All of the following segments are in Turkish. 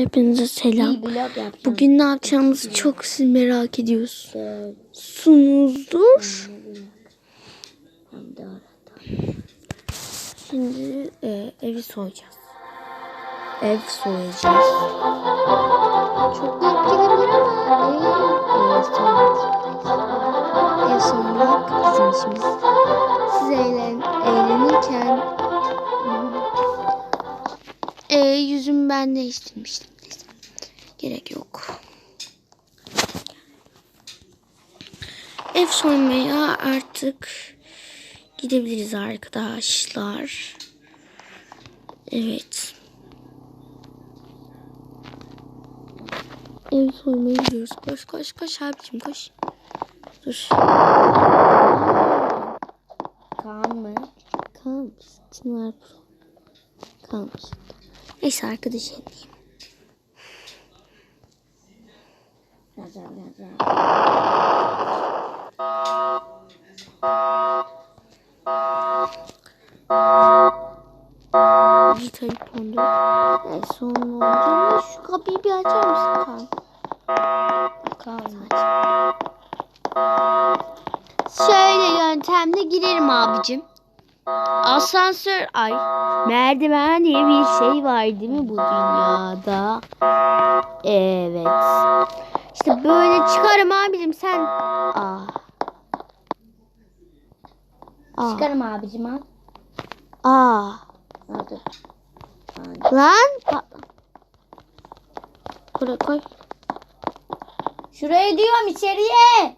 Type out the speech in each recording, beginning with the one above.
Hepinize selam. Bugün ne yapacağımızı çok siz merak Ee, ediyorsunuzdur. arada. Şimdi e, evi soyacağız. Ev soyacağız. Çok büyük gelebilir ama evi e, soymak zorundayız. Ev soymak bizim işimiz. Siz eğlen, ben değiştirmiştim. Gerek yok. Ev soymaya artık gidebiliriz arkadaşlar. Evet. Ev soymaya gidiyoruz. Koş koş koş abicim koş. Dur. Kaan mı? Kalmış. Çınar Pro. Neyse arkadaş edeyim. Dijital kondu. Evet sonra olacak. Şu kapıyı bir açar mısın Kaan? Kaan. Şöyle yöntemle girerim abicim. Asansör ay merdiven diye bir şey var değil mi bu dünyada? Evet. İşte böyle çıkarım abicim sen. Aa. Aa. Çıkarım abicim al. Aa. Hadi. Lan patla. Buraya koy. Şuraya diyorum içeriye.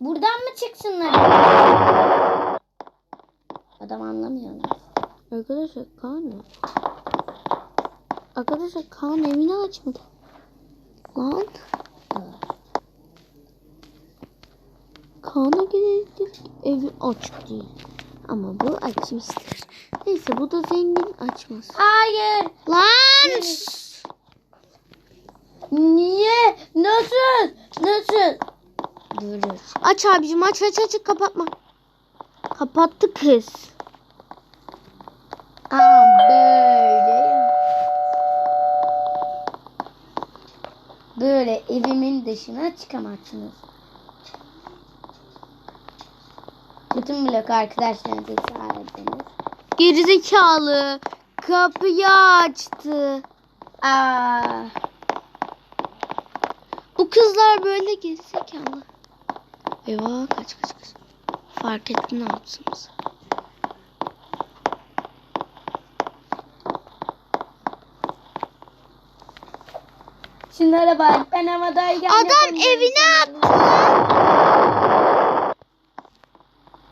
Buradan mı çıksınlar? Adam anlamıyor. Arkadaşlar Kaan ne? Arkadaşlar Kaan evini açmadı. Lan. Kaan'a gelirdik evi açık değil. Ama bu açmıştır. Neyse bu da zengin açmaz. Hayır. Lan! Niye? Nasıl? Nasıl? Dur. Aç abicim aç aç aç kapatma. Kapattı kız. Aa böyle. Böyle evimin dışına çıkamazsınız. Bütün blok arkadaşlarınızı çağırdınız. Gerizekalı. Kapıyı açtı. Aa, Bu kızlar böyle gerizekalı. Eyvah kaç kaç kaç. Fark etti ne yapsınız. Şunlara bak ben havadayken Adam evine attı.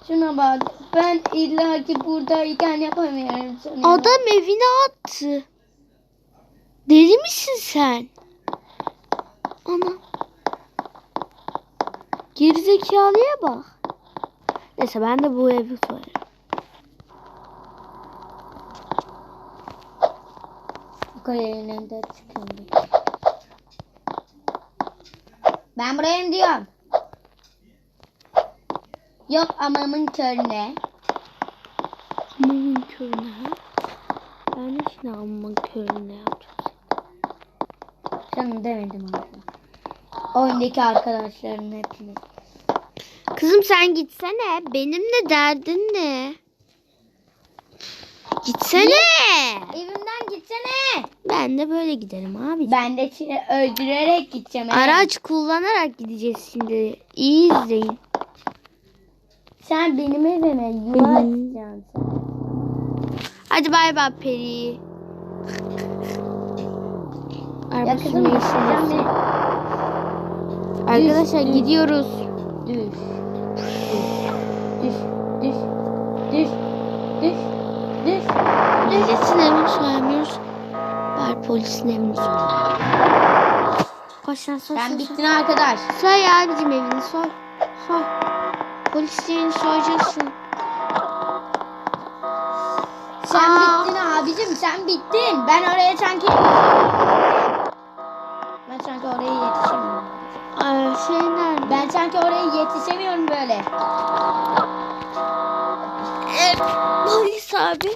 Şuna bak ben illaki buradayken yapamıyorum sanıyorum. Adam evine attı. Deli misin sen? Ana. Gerizekalıya bak. Neyse ben de bu evi soyarım. Kalenin önünde çıkıyorum. Ben buraya diyorum. Yok amamın körüne. Amamın körüne? Ben de şimdi amamın körüne yapacağım. Canım demedim abi. Oyundaki arkadaşların hepsini. Kızım sen gitsene. Benimle derdin ne? Gitsene. Evimden gitsene. Ben de böyle giderim abi. Ben de seni öldürerek gideceğim. he. Araç kullanarak gideceğiz şimdi. İyi izleyin. Sen benim evime yuva Hı. sen. Hadi bay bay Peri. Ya Araba kızım sürmeyi. Arkadaşlar düş. gidiyoruz. Düş. Düş. Düş. Düş. Düş. Düş. Düş. Milletin evini soyamıyoruz. Bari polisin evini soy. Koş lan soy Ben soy, soy. bittin arkadaş. Soy abicim evini soy. Soy. Polislerin soyacaksın. Sen Aa. bittin abicim sen bittin. Ben oraya sanki... Ben sanki oraya yetişemiyorum. Ay, şey nerede? Ben sanki oraya yetişemiyorum böyle. E, polis abi.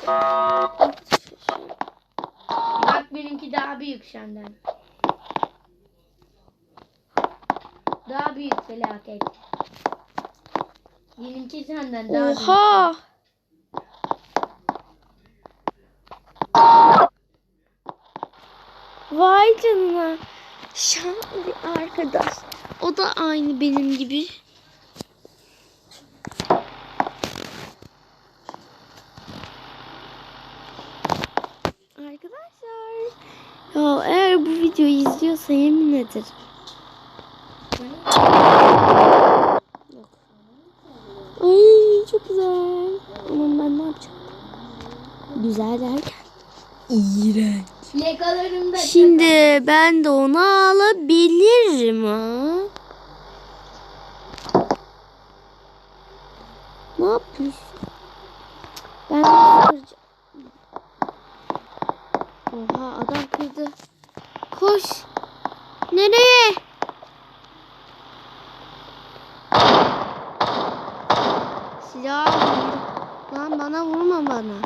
Bak benimki daha büyük senden. Daha büyük felaket. Benimki senden daha Oha. büyük. Vay canına. Şanlı arkadaş. O da aynı benim gibi. Ya eğer bu videoyu izliyorsa yemin ederim. Ay çok güzel. Ama ben ne yapacağım? Güzel derken. İğrenç. Şimdi ben de onu alabilirim ha. Ne yapıyorsun? Ben? Oha adam kırdı. Koş. Nereye? Silah. Lan bana vurma bana.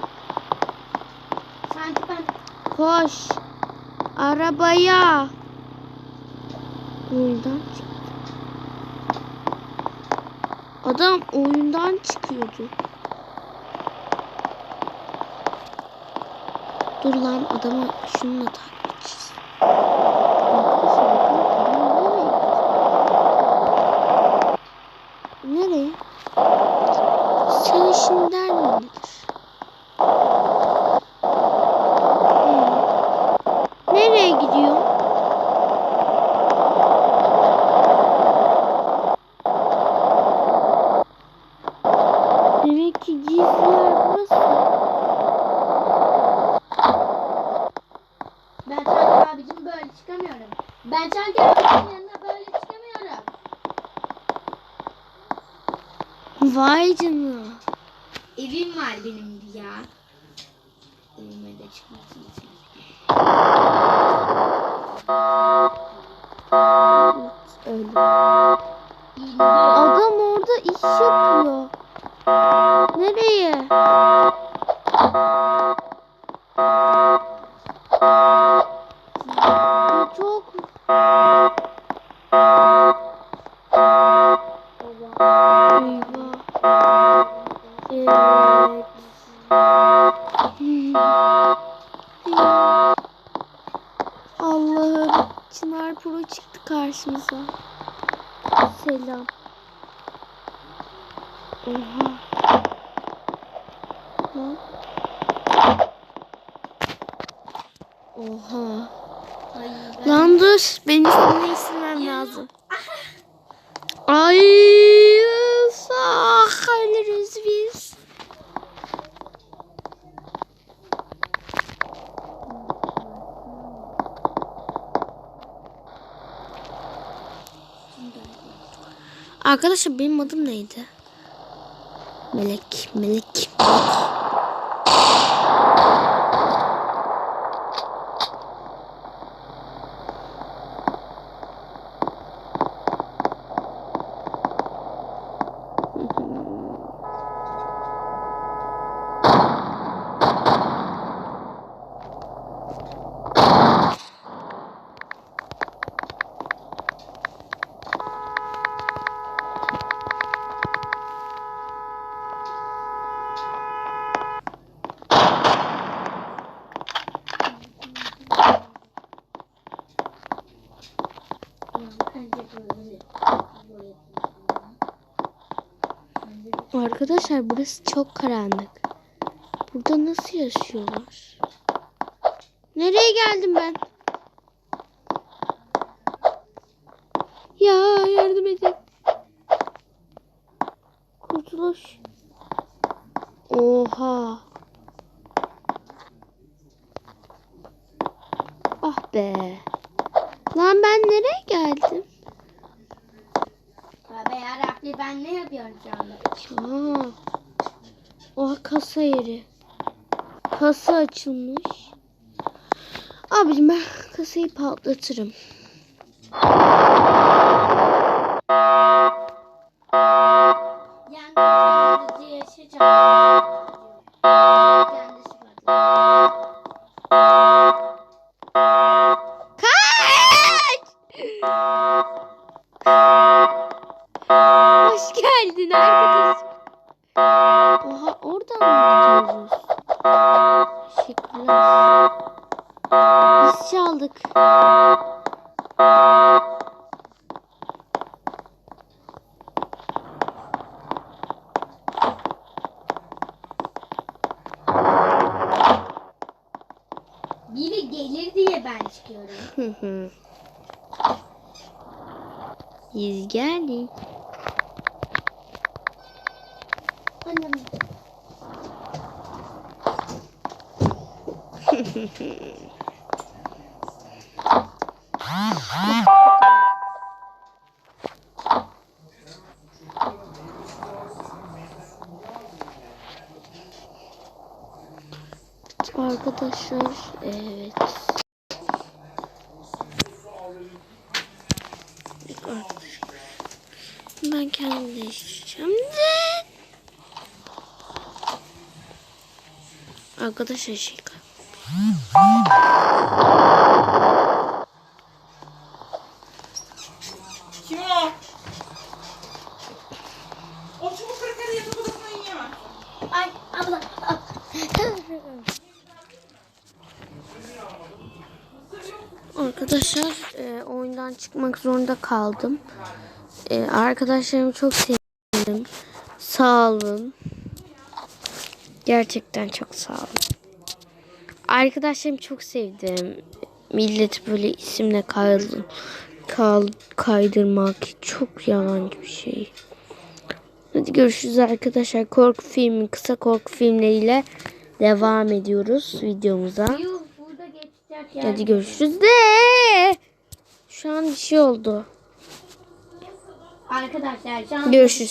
Sanki ben Koş. Arabaya. Oyundan çıktı. Adam oyundan çıkıyordu. Dur lan adama şununla takip edeceğiz. Arkadaşlar bakın adam nereye gidiyor? Nereye? Senin işin derdin nedir? Nereye gidiyor? Demek ki gizli yer burası. ben sanki abicim böyle çıkamıyorum. Ben sanki abicim yanına böyle çıkamıyorum. Vay canına. Evim var benim ya. Evime de çıkmasın için. Öyle. Adam orada iş yapıyor. Nereye? Eyvah. Evet. Allah'ım. Çınar Pro çıktı karşımıza. Selam. Oha. Lan. Oha. Ay, ben- Lan dur. Benim üstüne isimem lazım. Ay. Ah, ölürüz biz. Arkadaşlar benim adım neydi? Melek, Melek. Arkadaşlar burası çok karanlık. Burada nasıl yaşıyorlar? Nereye geldim ben? Ya yardım edin. Kurtuluş. Oha. Ah be. Lan ben nereye geldim? Yarabbi ben ne yapıyorum şu anda? Aa. Oha kasa yeri. Kasa açılmış. Abicim ben kasayı patlatırım. Yangın yaşayacağım. Biz çaldık. Biri gelir diye ben çıkıyorum. Biz geldik. Annem. Arkadaşlar evet. Ben kendim değiştireceğim de. Arkadaşlar şey Kim Arkadaşlar e, oyundan çıkmak zorunda kaldım. E, arkadaşlarımı çok sevdim. Sağ olun. Gerçekten çok sağ olun. Arkadaşlarımı çok sevdim. Millet böyle isimle kay, kal, kaydırmak çok yalancı bir şey. Hadi görüşürüz arkadaşlar. Korku filmi, kısa korku filmleriyle devam ediyoruz videomuza. Yer. Hadi görüşürüz de. Şu an bir şey oldu. Arkadaşlar şu an Görüşürüz.